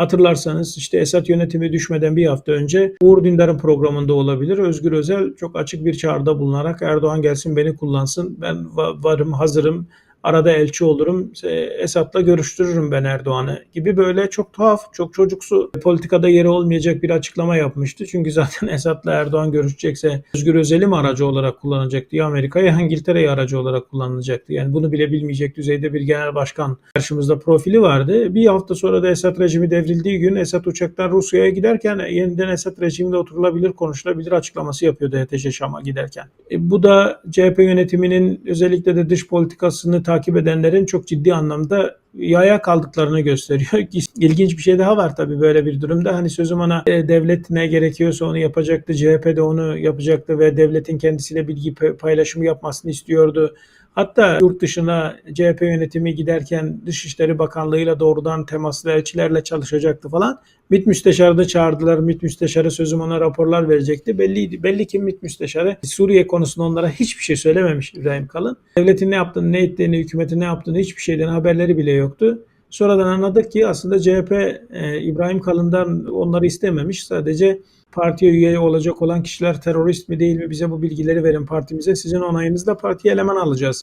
Hatırlarsanız işte Esad yönetimi düşmeden bir hafta önce Uğur Dündar'ın programında olabilir. Özgür Özel çok açık bir çağrıda bulunarak Erdoğan gelsin beni kullansın. Ben va- varım, hazırım. Arada elçi olurum. e, Esad'la görüştürürüm ben Erdoğan'ı gibi böyle çok tuhaf, çok çocuksu politikada yeri olmayacak bir açıklama yapmıştı. Çünkü zaten Esad'la Erdoğan görüşecekse Özgür Özel'i mi aracı olarak kullanacaktı ya Amerika'yı İngiltere'yi aracı olarak kullanacaktı. Yani bunu bile bilmeyecek düzeyde bir genel başkan karşımızda profili vardı. Bir hafta sonra da Esad rejimi devrildiği gün Esad uçaktan Rusya'ya giderken yeniden Esad rejiminde oturulabilir, konuşulabilir açıklaması yapıyordu HTŞ Şam'a giderken. E, bu da CHP yönetiminin özellikle de dış politikasını takip edenlerin çok ciddi anlamda yaya kaldıklarını gösteriyor. İlginç bir şey daha var tabii böyle bir durumda. Hani sözüm ona e, devlet ne gerekiyorsa onu yapacaktı. CHP de onu yapacaktı ve devletin kendisiyle bilgi pa- paylaşımı yapmasını istiyordu. Hatta yurt dışına CHP yönetimi giderken Dışişleri Bakanlığı'yla doğrudan temaslı elçilerle çalışacaktı falan. MİT müsteşarı çağırdılar. MİT müsteşarı sözüm ona raporlar verecekti. Belliydi. Belli ki MİT müsteşarı Suriye konusunda onlara hiçbir şey söylememiş İbrahim Kalın. Devletin ne yaptığını, ne ettiğini, hükümetin ne yaptığını hiçbir şeyden haberleri bile yoktu. Sonradan anladık ki aslında CHP e, İbrahim Kalın'dan onları istememiş. Sadece partiye üye olacak olan kişiler terörist mi değil mi bize bu bilgileri verin partimize. Sizin onayınızla partiye eleman alacağız